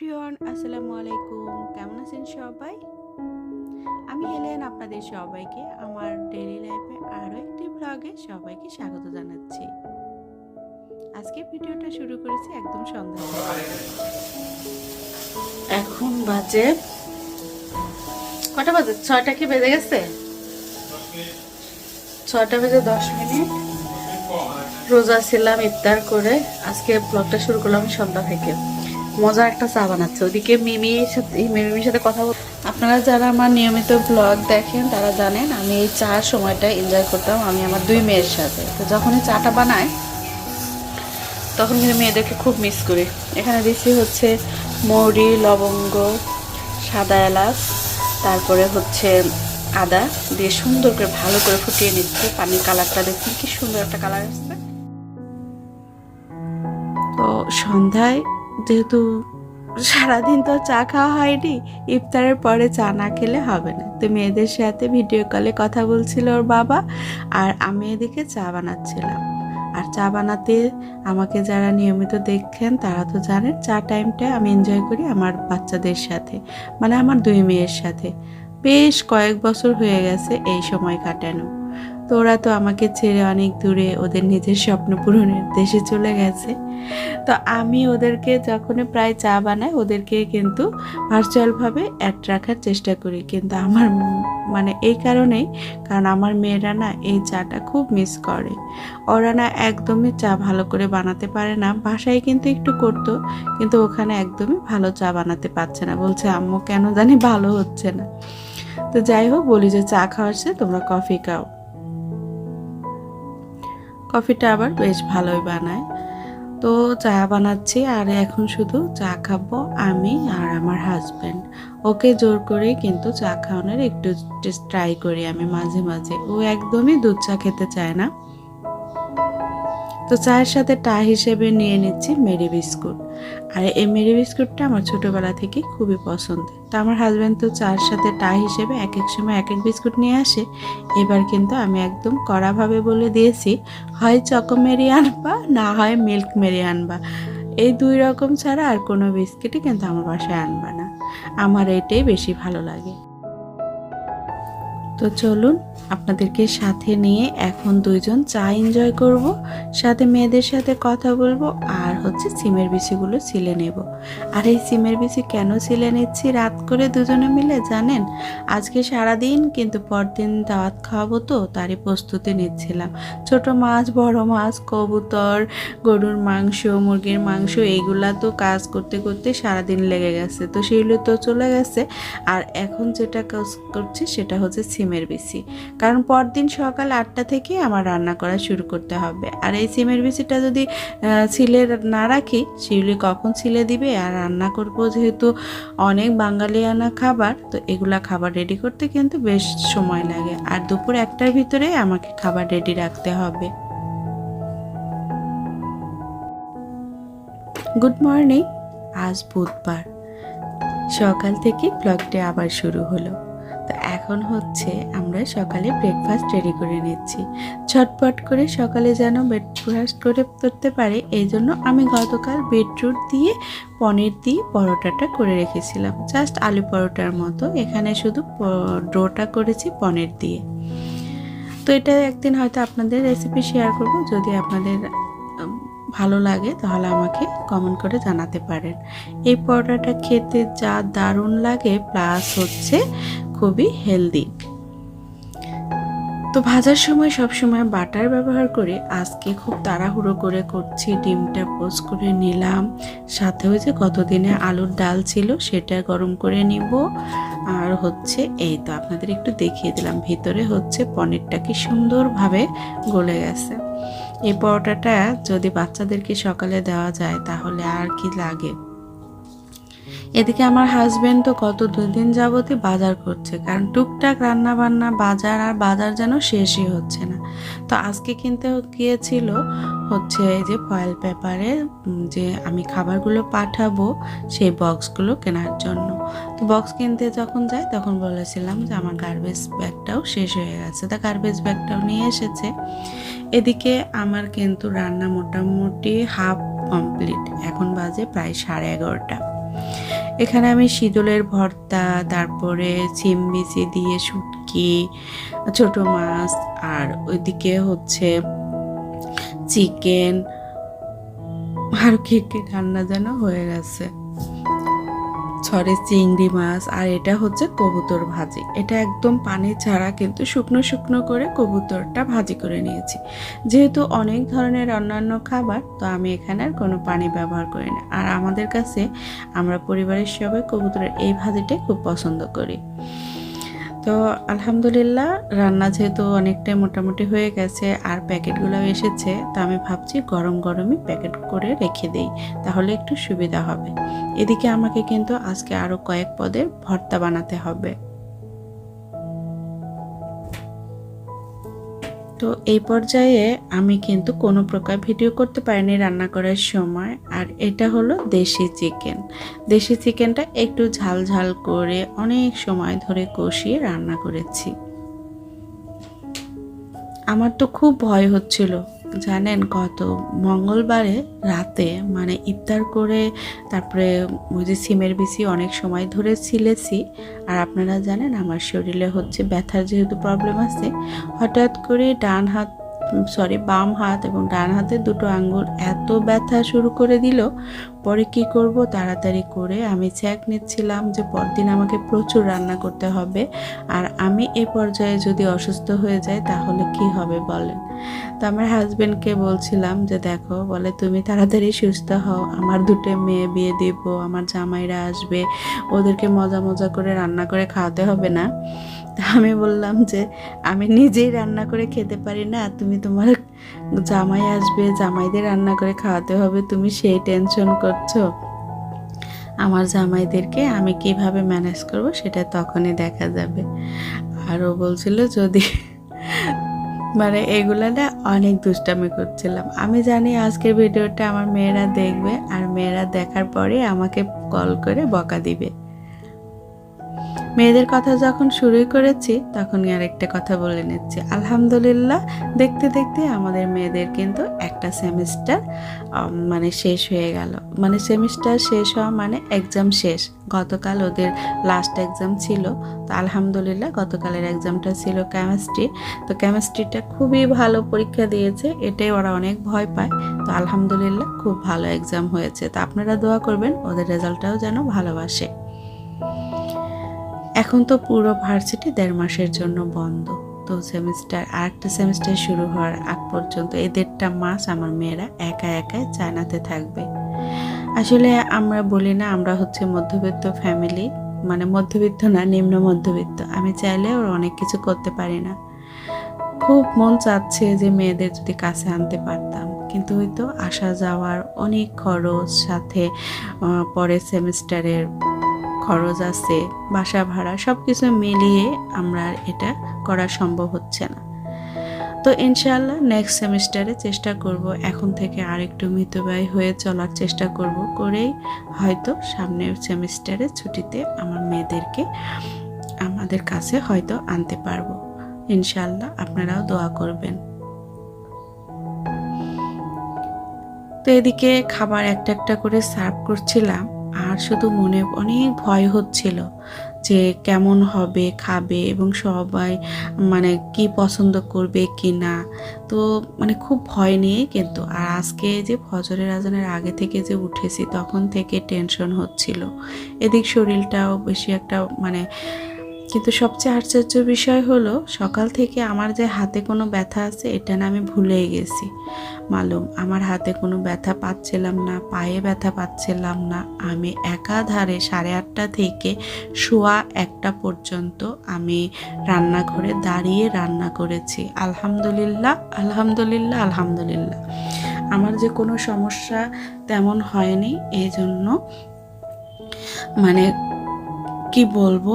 Everyone, আসসালামু আলাইকুম। কেমন আছেন সবাই? আমি হেলেন আপনাদের সবাইকে, আমার ডেইলি লাইফে আরও একটি ব্লগে সবাইকে স্বাগত জানাচ্ছি। আজকে ভিডিওটা শুরু করেছি একদম সন্ধ্যা এখন বাজে কটা বাজে? ছয়টা কি বেজে গেছে? ছয়টা বেজে দশ মিনিট। রোজা ছিলাম ইফতার করে, আজকে ব্লগটা শুরু করলাম সন্ধ্যা থেকে। মজার একটা চা বানাচ্ছে। ওদিকে মিমির সাথে মিমির সাথে কথা বল আপনারা যারা আমার নিয়মিত ব্লগ দেখেন, তারা জানেন আমি এই চার সময়টা এনজয় করতাম আমি আমার দুই মেয়ের সাথে। তো যখন এই চাটা বানায় তখন কিন্তু মেয়েদেরকে খুব মিস করি। এখানে দিচ্ছি হচ্ছে মৌরি, লবঙ্গ, সাদা এলাচ, তারপরে হচ্ছে আদা দিয়ে সুন্দর করে ভালো করে ফুটিয়ে নিচ্ছে। পানির কালারটা দেখুন, কি সুন্দর একটা কালার আসছে। তো সন্ধ্যায় যেহেতু সারাদিন তো চা খাওয়া হয়নি, ইফতারের পরে চা না খেলে হবে না। তো মেয়েদের সাথে ভিডিও কলে কথা বলছিল ওর বাবা আর আমি এদিকে চা বানাচ্ছিলাম। আর চা বানাতে আমাকে যারা নিয়মিত দেখেন তারা তো জানেন চা টাইমটা আমি এনজয় করি আমার বাচ্চাদের সাথে মানে আমার দুই মেয়ের সাথে। বেশ কয়েক বছর হয়ে গেছে এই সময় কাটানো। তো ওরা তো আমাকে ছেড়ে অনেক দূরে ওদের নিজের স্বপ্ন পূরণের দেশে চলে গেছে। তো আমি ওদেরকে যখনই প্রায় চা বানাই, ওদেরকে কিন্তু ভার্চুয়ালভাবে অ্যাড রাখার চেষ্টা করি। কিন্তু আমার মানে এই কারণেই, কারণ আমার মেয়েরা না এই চাটা খুব মিস করে। ওরা না একদমই চা ভালো করে বানাতে পারে না। বাসায় কিন্তু একটু করতো, কিন্তু ওখানে একদমই ভালো চা বানাতে পারছে না। বলছে, আম্মু, কেন জানি ভালো হচ্ছে না। তো যাই হোক, বলি যে চা খাওয়াচ্ছে তোমরা কফি খাও। কফিটা আবার বেশ ভালোই বানায়। তো চা বানাচ্ছি আর এখন শুধু চা খাব আমি আর আমার হাজব্যান্ড ওকে জোর করে কিন্তু চা খাওয়ানোর একটু ট্রাই করি আমি মাঝে মাঝে। ও একদমই দুধ চা খেতে চায় না। তো চায়ের সাথে টা হিসেবে নিয়ে নিচ্ছি মেরি বিস্কুট। আর এই মেরি বিস্কুটটা আমার ছোটোবেলা থেকে খুবই পছন্দ। তো আমার হাজব্যান্ড তো চায়ের সাথে টা হিসেবে এক এক সময় এক এক বিস্কুট নিয়ে আসে। এবার কিন্তু আমি একদম কড়াভাবে বলে দিয়েছি, হয় চকো মেরি আনবা না হয় মিল্ক মেরি আনবা। এই দুই রকম ছাড়া আর কোনো বিস্কিটই কিন্তু আমার বাসায় আনবা না। আমার এটাই বেশি ভালো লাগে। তো চলুন আপনাদেরকে সাথে নিয়ে এখন দুইজন চা এনজয় করব, সাথে মেয়েদের সাথে কথা বলব, আর হচ্ছে সিমের বিচিগুলো ছিলে নেব। আর এই সিমের বিচি কেন ছিলে নিচ্ছি রাত করে দুজনে মিলে জানেন? আজকে সারাদিন কিন্তু পরদিন দাওয়াত খাওয়াবো তো, তারই প্রস্তুতি নিচ্ছিলাম। ছোট মাছ, বড় মাছ, কবুতর, গরুর মাংস, মুরগির মাংস, এইগুলা তো কাজ করতে করতে সারাদিন লেগে গেছে। তো সেগুলো তো চলে গেছে। আর এখন যেটা কাজ করছি সেটা হচ্ছে সিমের বিচি। কারণ পরদিন সকাল আটটা থেকে আমার রান্না করা শুরু করতে হবে। আর এই সিমের বিচিটা যদি ছিলে না রাখি সেগুলি কখন ছিলে দিবে? আর রান্না করব যেহেতু অনেক বাঙালিয়ানা খাবার, তো এগুলা খাবার রেডি করতে কিন্তু বেশ সময় লাগে। আর দুপুর একটার ভিতরে আমাকে খাবার রেডি রাখতে হবে। গুড মর্নিং আজ বুধবার। সকাল থেকে ব্লগটি আবার শুরু হলো। তো এখন হচ্ছে আমরা সকালে ব্রেকফাস্ট রেডি করে নিচ্ছি। ছটপট করে সকালে যেন ব্রেকফাস্ট করে করতে পারে, এই জন্য আমি গতকাল বিটরুট দিয়ে, পনির দিয়ে পরোটাটা করে রেখেছিলাম। জাস্ট আলু পরোটার মতো, এখানে শুধু ডোটা করেছি পনির দিয়ে। তো এটা একদিন হয়তো আপনাদের রেসিপি শেয়ার করব, যদি আপনাদের ভালো লাগে তাহলে আমাকে কমেন্ট করে জানাতে পারেন। এই পরোটাটা খেতে যা দারুণ লাগে প্লাস হচ্ছে খুবই হেলদি। তো ভাজার সময় সব সময় বাটার ব্যবহার করে। আজকে খুব তাড়াহুড়ো করে করছি, ডিমটা পোস্ট করে নিলাম। সাথে ওই যে কতদিনে আলুর ডাল ছিল, সেটা গরম করে নিব। আর হচ্ছে এই তো আপনাদের একটু দেখিয়ে দিলাম, ভিতরে হচ্ছে পনিরটা কি সুন্দরভাবে গলে গেছে। এই পরোটাটা যদি বাচ্চাদেরকে সকালে দেওয়া যায়, তাহলে আর কি লাগে? এদিকে আমার হাজব্যান্ড তো গত দুই দিন যাবতই বাজার করছে, কারণ টুকটাক রান্না বান্না বাজার আর বাজার যেন শেষই হচ্ছে না। তো আজকে কিনতে গিয়েছিল হচ্ছে এই যে ফয়েল পেপারে যে আমি খাবারগুলো পাঠাবো সেই বক্সগুলো কেনার জন্য। তো বক্স কিনতে যখন যাই তখন বলেছিলাম যে আমার গার্বেজ ব্যাগটাও শেষ হয়ে গেছে। তা গার্বেজ ব্যাগটাও নিয়ে এসেছে। এদিকে আমার কিন্তু রান্না মোটামুটি হাফ কমপ্লিট এখন বাজে প্রায় সাড়ে এগারোটা। এখানে আমি শীতলের ভর্তা, তারপরে সিম বিচি দিয়ে শুটকি, ছোট মাছ, আর ওইদিকে হচ্ছে চিকেন। আর কি কি রান্না যেন হয়ে গেছে। ছড়ে চিংড়ি মাছ আর এটা হচ্ছে কবুতর ভাজি। এটা একদম পানি ছাড়া কিন্তু শুকনো শুকনো করে কবুতরটা ভাজি করে নিয়েছি। যেহেতু অনেক ধরনের অন্যান্য খাবার, তো আমি এখানে আর কোনো পানি ব্যবহার করি না। আর আমাদের কাছে আমরা পরিবারের সবাই কবুতরের এই ভাজিটাই খুব পছন্দ করি। তো আলহামদুলিল্লাহ, রান্না যেহেতু অনেকটাই মোটামুটি হয়ে গেছে আর প্যাকেটগুলো এসেছে, তা আমি ভাবছি গরম গরমই প্যাকেট করে রেখে দেই, তাহলে একটু সুবিধা হবে। এদিকে আমাকে কিন্তু আজকে আরও কয়েক পদের ভর্তা বানাতে হবে। তো এই পর্যায়ে আমি কিন্তু কোনো প্রকার ভিডিও করতে পারিনি রান্না করার সময়। আর এটা হলো দেশি চিকেন দেশি চিকেনটা একটু ঝাল ঝাল করে অনেক সময় ধরে কষিয়ে রান্না করেছি। আমার তো খুব ভয় হচ্ছিল। জানেন গত মঙ্গলবারে রাতে মানে ইফতার করে তারপরে ওই যে সিমের বিচি অনেক সময় ধরে ছিলেছি, আর আপনারা জানেন আমার শরীরে হচ্ছে ব্যথার যেহেতু প্রবলেম আছে, হঠাৎ করে ডান হাত সরি বাম হাত এবং ডান হাতে দুটো আঙ্গুল এত ব্যথা শুরু করে দিল, পরে কি করব তাড়াতাড়ি করে আমি চেক নিচ্ছিলাম যে পরদিন আমাকে প্রচুর রান্না করতে হবে, আর আমি এ পর্যায়ে যদি অসুস্থ হয়ে যাই তাহলে কি হবে বলেন। তো আমার হাজবেন্ডকে বলছিলাম যে, দেখো, বলে তুমি তাড়াতাড়ি সুস্থ হও। আমার দুটো মেয়ে বিয়ে দিব, আমার জামাইরা আসবে। ওদেরকে মজা মজা করে রান্না করে খাওয়াতে হবে না। আমি বললাম যে, আমি নিজেই রান্না করে খেতে পারি না। তুমি তোমার জামাই আসবে, জামাইদের রান্না করে খাওয়াতে হবে। তুমি সেই টেনশন করছ। আমার জামাইদেরকে আমি কীভাবে ম্যানেজ করব সেটা তখনই দেখা যাবে। আর ও বলছিল, যদি মানে এগুলো না অনেক দুষ্টামি করছিলাম। আমি জানি আজকের ভিডিওটা আমার মেয়েরা দেখবে, আর মেয়েরা দেখার পরে আমাকে কল করে বকা দিবে। মেয়েদের কথা যখন শুরুই করেছি, তখনই আরেকটা কথা বলে নিচ্ছি। আলহামদুলিল্লাহ, দেখতে দেখতে আমাদের মেয়েদের কিন্তু একটা সেমিস্টার মানে শেষ হয়ে গেল। মানে সেমিস্টার শেষ হওয়া মানে এক্সাম শেষ। গতকাল ওদের লাস্ট এক্সাম ছিল। তো আলহামদুলিল্লাহ, গতকালের এক্সামটা ছিল কেমিস্ট্রি তো কেমিস্ট্রিটা খুবই ভালো পরীক্ষা দিয়েছে। এটাই ওরা অনেক ভয় পায়। তো আলহামদুলিল্লাহ, খুব ভালো এক্সাম হয়েছে। তো আপনারা দোয়া করবেন, ওদের রেজাল্টটাও যেন ভালোবাসে। এখন তো পুরো ভার্সিটি দেড় মাসের জন্য বন্ধ। তো সেমিস্টার, আরেকটা সেমিস্টার শুরু হওয়ার আগ পর্যন্ত এই দেড়টা মাস আমার মেয়েরা একা একাই চায়নাতে থাকবে। আসলে আমরা বলি না, আমরা হচ্ছে মধ্যবিত্ত ফ্যামিলি মানে মধ্যবিত্ত না, নিম্ন মধ্যবিত্ত। আমি চাইলে ওর অনেক কিছু করতে পারি না। খুব মন চাচ্ছে যে মেয়েদের যদি কাছে আনতে পারতাম। কিন্তু ওই তো আসা যাওয়ার অনেক খরচ, সাথে পরের সেমিস্টারের খরচ আছে, বাসা ভাড়া সব কিছু মিলিয়ে আমরা এটা করা সম্ভব হচ্ছে না। তো ইনশাল্লাহ নেক্সট সেমিস্টারে চেষ্টা করব, এখন থেকে আরেকটু মিতব্যয় হয়ে চলার চেষ্টা করব করেই। হয়তো সামনের সেমিস্টারে ছুটিতে আমার মেয়েদেরকে আমাদের কাছে হয়তো আনতে পারব। ইনশাল্লাহ আপনারাও দোয়া করবেন। তো এদিকে খাবার একটা একটা করে সার্ভ করছিলাম। আর শুধু মনে অনেক ভয় হচ্ছিল যে কেমন হবে, খাবে এবং সবাই মানে কি পছন্দ করবে কি না তো মানে খুব ভয় নিয়ে কিন্তু, আর আজকে যে ফজরের আজানের আগে থেকে যে উঠেছি তখন থেকে টেনশন হচ্ছিল। এদিক শরীরটাও বেশি একটা মানে কিন্তু সবচেয়ে আশ্চর্য বিষয় হলো, সকাল থেকে আমার যে হাতে কোনো ব্যথা আছে, এটা না আমি ভুলেই গেছি। মালুম, আমার হাতে কোনো ব্যথা পাচ্ছিলাম না, পায়ে ব্যথা পাচ্ছিলাম না। আমি একাধারে সাড়ে আটটা থেকে শোয়া একটা পর্যন্ত আমি রান্নাঘরে দাঁড়িয়ে রান্না করেছি। আলহামদুলিল্লাহ আলহামদুলিল্লাহ আলহামদুলিল্লাহ। আমার যে কোনো সমস্যা তেমন হয়নি এই জন্য মানে কি বলব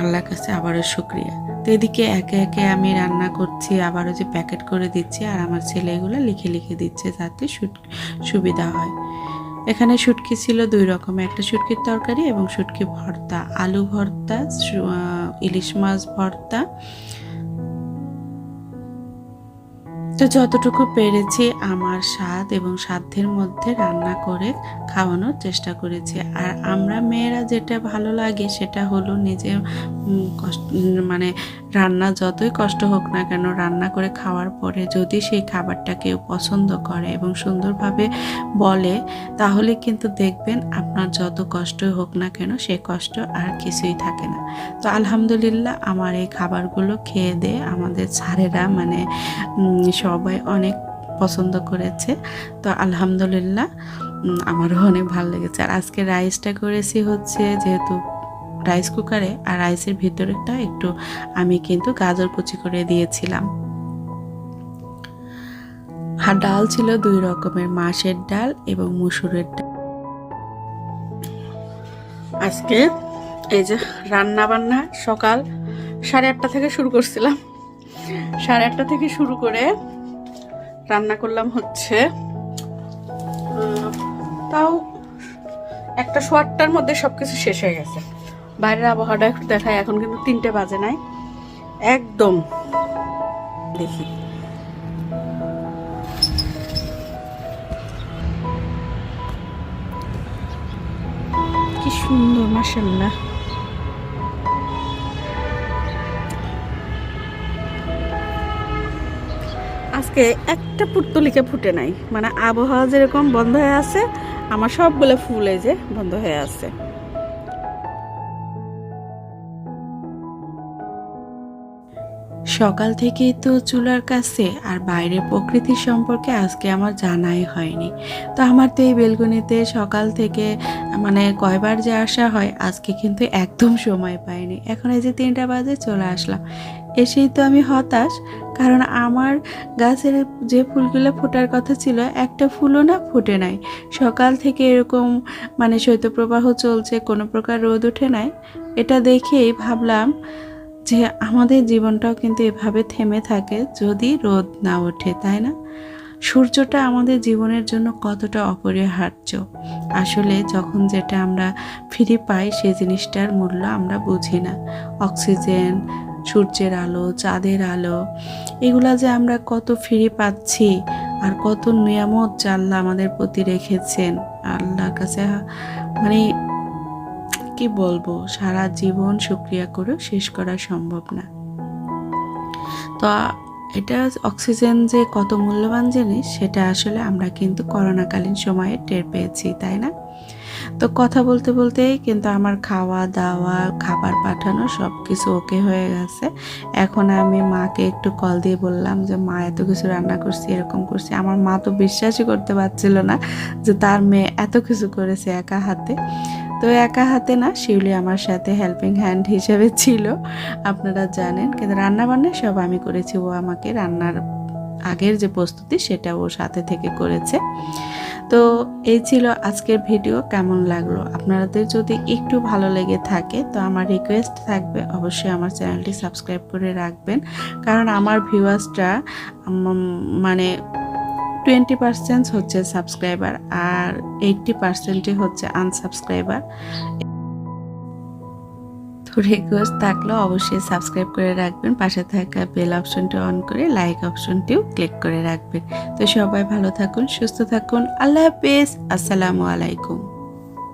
আল্লাহর কাছে আবারও শুক্রিয়া। তো এদিকে একে একে আমি রান্না করছি, আবারও যে প্যাকেট করে দিচ্ছি আর আমার ছেলেগুলো লিখে লিখে দিচ্ছে যাতে সুবিধা হয়। এখানে শুটকি ছিল দুই রকম একটা শুটকির তরকারি এবং শুটকি ভর্তা। আলু ভর্তা ইলিশ মাছ ভর্তা তো যতটুকু পেরেছি আমার স্বাদ এবং সাধ্যের মধ্যে রান্না করে খাওয়ানোর চেষ্টা করেছি। আর আমরা মেয়েরা যেটা ভালো লাগে সেটা হলো নিজে কষ্ট মানে রান্না যতই কষ্ট হোক না কেন, রান্না করে খাওয়ার পরে যদি সেই খাবারটা কেউ পছন্দ করে এবং সুন্দরভাবে বলে, তাহলে কিন্তু দেখবেন আপনার যত কষ্টই হোক না কেন সেই কষ্ট আর কিছুই থাকে না। তো আলহামদুলিল্লাহ আমার এই খাবারগুলো খেয়ে দিয়ে আমাদের স্যারেরা মানে সবাই অনেক পছন্দ করেছে। তো আলহামদুলিল্লাহ আমারও অনেক ভালো লেগেছে। আর আজকে রাইসটা করেছি হচ্ছে যেহেতু রাইস কুকারে আর রাইসের ভিতরেটা একটু আমি কিন্তু গাজর কুচি করে দিয়েছিলাম। আর ডাল ছিল দুই রকমের, মাছের ডাল এবং মুসুরের ডাল। আজকে এই যে রান্না বান্না সকাল সাড়ে আটটা থেকে শুরু করছিলাম। সাড়ে আটটা থেকে শুরু করে রান্না করলাম হচ্ছে তাও একটা সোয়াটটার মধ্যে সবকিছু শেষ হয়ে গেছে। বাইরের আবহাওয়াটা একটু দেখায় এখন কিন্তু তিনটে বাজে নাই। একদম। দেখি। কি সুন্দর মাসাল্লাহ আজকে একটা পুর্তলিকা ফুটে নাই। মানে আবহাওয়া যেরকম বন্ধ হয়ে আছে, আমার সবগুলো ফুল এই যে বন্ধ হয়ে আছে। সকাল থেকেই তো চুলার কাছে আর বাইরের প্রকৃতির সম্পর্কে আজকে আমার জানাই হয়নি। তো আমার তো এই বেলগুনিতে সকাল থেকে মানে কয়বার যে আসা হয়, আজকে কিন্তু একদম সময় পাইনি। এখন এই যে তিনটা বাজে চলে আসলাম। এসেই তো আমি হতাশ, কারণ আমার গাছের যে ফুলগুলো ফোটার কথা ছিল, একটা ফুলও না ফুটে নাই। সকাল থেকে এরকম মানে শৈত্যপ্রবাহ চলছে, কোনো প্রকার রোদ ওঠে নাই। এটা দেখেই ভাবলাম যে আমাদের জীবনটাও কিন্তু এভাবে থেমে থাকে যদি রোদ না ওঠে, তাই না? সূর্যটা আমাদের জীবনের জন্য কতটা অপরিহার্য। আসলে যখন যেটা আমরা ফিরে পাই সেই জিনিসটার মূল্য আমরা বুঝি না। অক্সিজেন, সূর্যের আলো, চাঁদের আলো, এগুলা যে আমরা কত ফিরে পাচ্ছি আর কত নিয়ামত জাল্লা আমাদের প্রতি রেখেছেন। আল্লাহর কাছে মানে কি বলব, সারা জীবন শুক্রিয়া করেও শেষ করা সম্ভব না। তো এটা অক্সিজেন যে কত মূল্যবান জিনিস, সেটা আসলে আমরা কিন্তু করোনাকালীন সময়ে টের পেয়েছি, তাই না? তো কথা বলতে বলতেই কিন্তু আমার খাওয়া দাওয়া, খাবার পাঠানো সব কিছু ওকে হয়ে গেছে। এখন আমি মাকে একটু কল দিয়ে বললাম যে, মা, এত কিছু রান্না করছি, এরকম করছি। আমার মা তো বিশ্বাসই করতে পারছিল না যে তার মেয়ে এত কিছু করেছে একা হাতে। তো একা হাতে না, শিউলি আমার সাথে হেল্পিং হ্যান্ড হিসেবে ছিল। আপনারা জানেন, কিন্তু রান্না বান্না সব আমি করেছি। ও আমাকে রান্নার আগের যে প্রস্তুতি, সেটা ও সাথে থেকে করেছে। তো এই ছিল আজকের ভিডিও, কেমন লাগল? আপনাদের যদি একটু ভালো লেগে থাকে, তো আমার রিকোয়েস্ট থাকবে, অবশ্যই আমার চ্যানেলটি সাবস্ক্রাইব করে রাখবেন। কারণ আমার ভিউয়ার্সটা মানে টোয়েন্টি পার্সেন্ট হচ্ছে সাবস্ক্রাইবার আর এইটটি পার্সেন্টই হচ্ছে আনসাবস্ক্রাইবার। তো রিকোয়েস্ট থাকলেও অবশ্যই সাবস্ক্রাইব করে রাখবেন, পাশে থাকা বেল অপশনটি অন করে লাইক অপশনটিও ক্লিক করে রাখবেন। তো সবাই ভালো থাকুন, সুস্থ থাকুন, আল্লাহ হাফেজ, আসসালামু আলাইকুম।